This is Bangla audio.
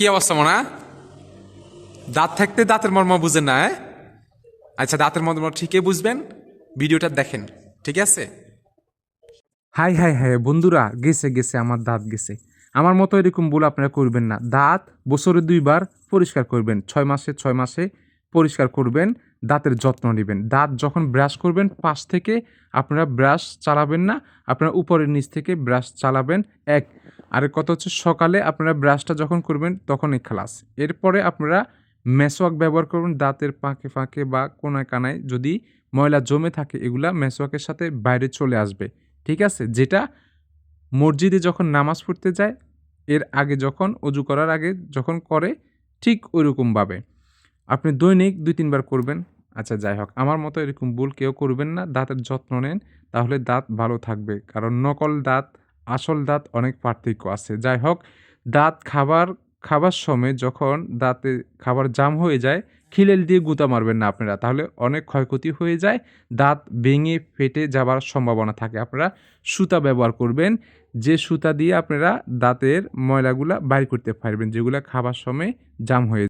কি অবস্থা মনা? দাঁত থাকতে দাঁতের মর্ম বুঝেন না হ্যাঁ? আচ্ছা দাঁতের মর্ম ঠিকই বুঝবেন, ভিডিওটা দেখেন, ঠিক আছে? হাই হাই হাই, বন্ধুরা, গেছে গেছে, আমার দাঁত গেছে। আমার মতো এরকম ভুল আপনারা করবেন না। দাঁত বছরে দুইবার পরিষ্কার করবেন, ছয় মাসে ছয় মাসে পরিষ্কার করবেন, দাঁতের যত্ন নেবেন। দাঁত যখন ব্রাশ করবেন, পাশ থেকে আপনারা ব্রাশ চালাবেন না, আপনারা উপরের নিচ থেকে ব্রাশ চালাবেন, এক আরেক কথা হচ্ছে সকালে আপনারা ব্রাশটা যখন করবেন তখনই খালাস। এরপরে আপনারা মেসওয়াক ব্যবহার করবেন দাঁতের ফাঁকে ফাঁকে বা কোনায় কানায়। যদি ময়লা জমে থাকে, এগুলা মেসওয়াকের সাথে বাইরে চলে আসবে। ঠিক আছে? যেটা মসজিদে যখন নামাজ পড়তে যায়, এর আগে যখন, অজু করার আগে যখন করে, ঠিক ওইরকমভাবে। আপনি দৈনিক দুই তিনবার করবেন। আচ্ছা যাই হোক, আমার মতো এরকম ভুল কেউ করবেন না। দাঁতের যত্ন নেন, তাহলে দাঁত ভালো থাকবে। কারণ নকল দাঁত আসল দাঁত অনেক পার্থক্য আছে। যাই হোক দাঁত খাবার খাবার সময় যখন দাঁতে খাবার জাম হয়ে যায়, খিলেল দিয়ে গুঁতা মারবেন না আপনারা। তাহলে অনেক ক্ষয়ক্ষতি হয়ে যায়, দাঁত ভেঙে ফেটে যাবার সম্ভাবনা থাকে। আপনারা সুতা ব্যবহার করবেন, যে সুতা দিয়ে আপনারা দাঁতের ময়লাগুলা বাইর করতে পারবেন, যেগুলো খাবার সময় জাম হয়ে